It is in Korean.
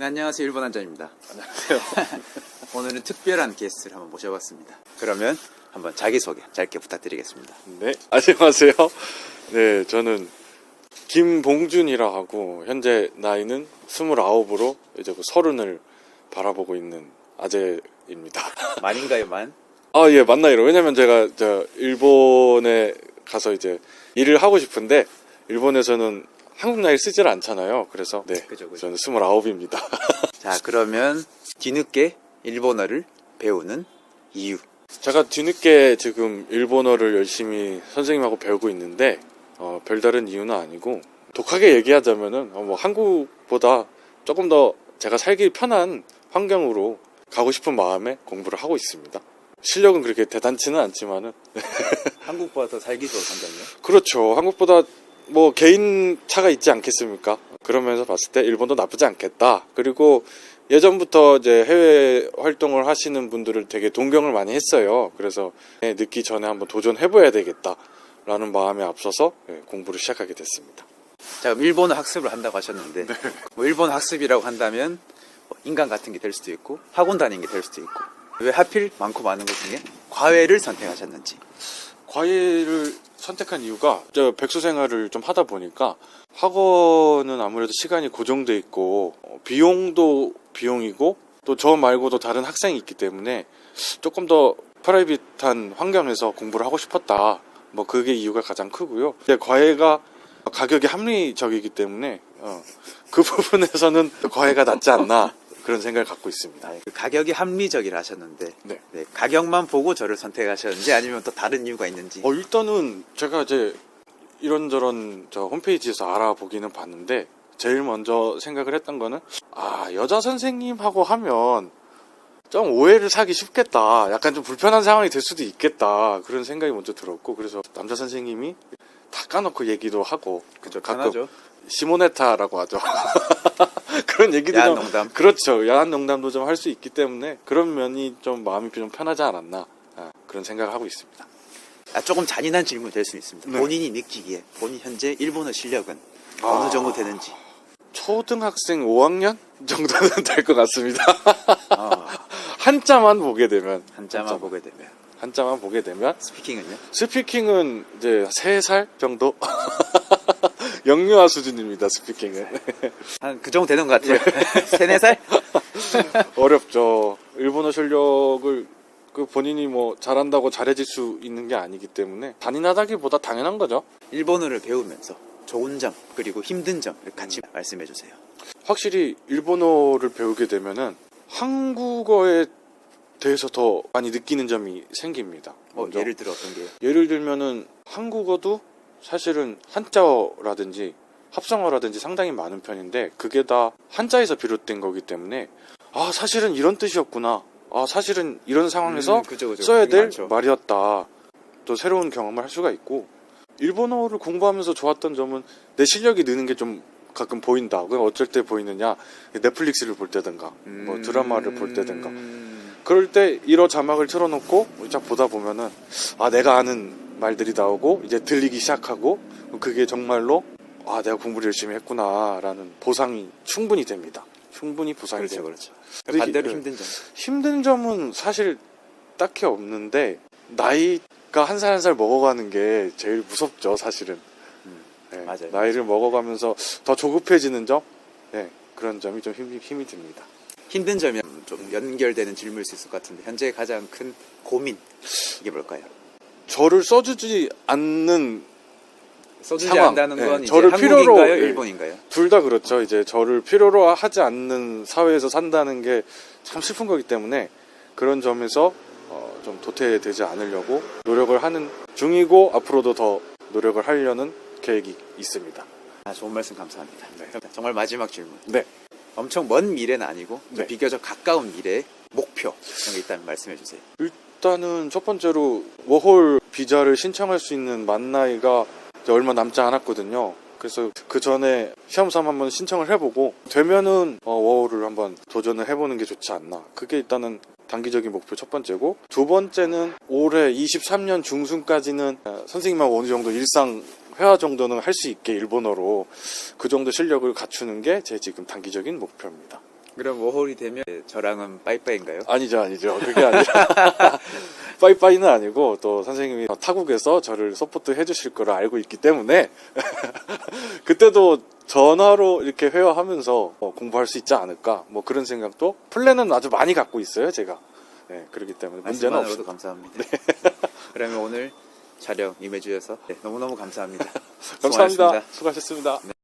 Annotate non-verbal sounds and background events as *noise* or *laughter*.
네, 안녕하세요. 일본 한자입니다. 안녕하세요. *laughs* 오늘은 특별한 게스트를 한번 모셔봤습니다. 그러면 한번 자기소개 짧게 부탁드리겠습니다. 네, 안녕하세요. 네, 저는 김봉준이라 하고 현재 나이는 29으로 이제 그 서른을 바라보고 있는 아재입니다. *laughs* 만인가요, 만? 아, 예, 맞나요? 왜냐면 제가 저 일본에 가서 이제 일을 하고 싶은데 일본에서는 한국 나이 쓰질 않잖아요. 그래서 네, 그죠, 그죠. 저는 29입니다. *laughs* 자, 그러면 뒤늦게 일본어를 배우는 이유. 제가 뒤늦게 지금 일본어를 열심히 선생님하고 배우고 있는데 어, 별다른 이유는 아니고 독하게 얘기하자면은 어, 뭐 한국보다 조금 더 제가 살기 편한 환경으로 가고 싶은 마음에 공부를 하고 있습니다. 실력은 그렇게 대단치는 않지만은 한국보다 더 살기 좋은 환경이요? *laughs* 그렇죠. 한국보다 뭐 개인 차가 있지 않겠습니까? 그러면서 봤을 때 일본도 나쁘지 않겠다. 그리고 예전부터 이제 해외 활동을 하시는 분들을 되게 동경을 많이 했어요. 그래서 예, 늦기 전에 한번 도전해봐야 되겠다라는 마음에 앞서서 예, 공부를 시작하게 됐습니다. 자, 일본어 학습을 한다고 하셨는데, 뭐 일본어 학습이라고 한다면 뭐 인간 같은 게 될 수도 있고, 학원 다니는 게 될 수도 있고, 왜 하필 많고 많은 것 중에 과외를 선택하셨는지. 과외를 선택한 이유가 저 백수 생활을 좀 하다 보니까 학원은 아무래도 시간이 고정돼 있고 어, 비용도 비용이고 또 저 말고도 다른 학생이 있기 때문에 조금 더 프라이빗한 환경에서 공부를 하고 싶었다. 뭐 그게 이유가 가장 크고요. 근데 과외가 가격이 합리적이기 때문에 어, 그 *laughs* 부분에서는 과외가 낫지 않나 그런 생각을 갖고 있습니다. 아, 그 가격이 합리적이라 하셨는데, 네. 네, 가격만 보고 저를 선택하셨는지 아니면 또 다른 이유가 있는지. 어, 일단은 제가 이제 이런저런 저 홈페이지에서 알아보기는 봤는데 제일 먼저 생각을 했던 거는 아 여자 선생님하고 하면 좀 오해를 사기 쉽겠다 약간 좀 불편한 상황이 될 수도 있겠다 그런 생각이 먼저 들었고 그래서 남자 선생님이 다 까놓고 얘기도 하고 그죠, 가끔. 시모네타라고 하죠 *laughs* 그런 얘기도 야한 좀- 농담. 그렇죠 야한 농담도 좀 할 수 있기 때문에 그런 면이 좀 마음이 좀 편하지 않았나 아, 그런 생각을 하고 있습니다 아, 조금 잔인한 질문이 될 수 있습니다. 네. 본인이 느끼기에 본인 현재 일본어 실력은 아. 어느 정도 되는지. 초등학생 5학년 정도는 *laughs* 될 것 같습니다. 아, *laughs* 한자만 보게 되면 한자만 보게 되면 한자만 보게 되면 스피킹은요? 스피킹은 이제 3살 정도 *laughs* 영유아 수준입니다. 스피킹은 *laughs* 한 그 정도 되는 것 같아요. 네. 세네 살? *laughs* 어렵죠. 일본어 실력을 그 본인이 뭐 잘한다고 잘해질 수 있는 게 아니기 때문에 단인하다기보다 당연한 거죠. 일본어를 배우면서 좋은 점 그리고 힘든 점을 같이 음. 말씀해 주세요. 확실히 일본어를 배우게 되면은 한국어에 대해서 더 많이 느끼는 점이 생깁니다. 뭐 먼저. 예를 들어 어떤 게요? 예를 들면은 한국어도 사실은 한자어라든지 합성어라든지 상당히 많은 편인데 그게 다 한자에서 비롯된 거기 때문에 아 사실은 이런 뜻이었구나 아 사실은 이런 상황에서 음, 그죠, 그죠. 써야 될 많죠. 말이었다 또 새로운 경험을 할 수가 있고 일본어를 공부하면서 좋았던 점은 내 실력이 느는 게 좀 가끔 보인다 그게 어쩔 때 보이느냐 넷플릭스를 볼 때든가 뭐 음. 드라마를 볼 때든가 그럴 때 일어 자막을 틀어놓고 쫙 보다 보면은 아 내가 아는 말들이 나오고 이제 들리기 시작하고 그게 정말로 아 내가 공부를 열심히 했구나라는 보상이 충분히 됩니다. 충분히 보상이 그렇죠, 됩니다. 그렇죠. 근데 반대로 이- 힘든 점. 힘든 점은 사실 딱히 없는데 나이가 한 살 한 살 먹어가는 게 제일 무섭죠 사실은. 음, 네, 맞아요. 나이를 먹어가면서 더 조급해지는 점, 네, 그런 점이 좀 힘이, 힘이 듭니다. 힘든 점이 좀 연결되는 질문일 수 있을 것 같은데 현재 가장 큰 고민 이게 뭘까요? 저를 써주지 않는 써주지 상황. 않는다는 네, 건 이제 저를 한국인가요, 필요로, 예. 일본인가요? 둘 다 그렇죠. 이제 저를 필요로 하지 않는 사회에서 산다는 게 참 슬픈 거기 때문에 그런 점에서 어, 좀 도태되지 않으려고 노력을 하는 중이고 앞으로도 더 노력을 하려는 계획이 있습니다. 아, 좋은 말씀 감사합니다. 네. 그럼 정말 마지막 질문. 네. 엄청 먼 미래는 아니고 좀 네. 비교적 가까운 미래의 목표 게 있다면 말씀해 주세요. 일단은 첫 번째로 워홀 비자를 신청할 수 있는 만 나이가 얼마 남지 않았거든요. 그래서 그 전에 시험 삼아 한번 신청을 해보고 되면은 어, 워홀을 한번 도전을 해보는 게 좋지 않나. 그게 일단은 단기적인 목표 첫 번째고 두 번째는 올해 23년 중순까지는 어, 선생님하고 어느 정도 일상 회화 정도는 할 수 있게 일본어로 그 정도 실력을 갖추는 게 제 지금 단기적인 목표입니다. 그럼 5홀이 되면 저랑은 빠이빠이인가요? 아니죠, 아니죠. 그게 아니라. *laughs* 빠이빠이는 아니고, 또 선생님이 타국에서 저를 서포트 해주실 거를 알고 있기 때문에, *laughs* 그때도 전화로 이렇게 회화하면서 어, 공부할 수 있지 않을까, 뭐 그런 생각도, 플랜은 아주 많이 갖고 있어요, 제가. 네, 그렇기 때문에 문제는 없습니다. 감사합니다. *laughs* 그러면 오늘 촬영 임해주셔서 네, 너무너무 감사합니다. 감사합니다. 수고하셨습니다. 수고하셨습니다.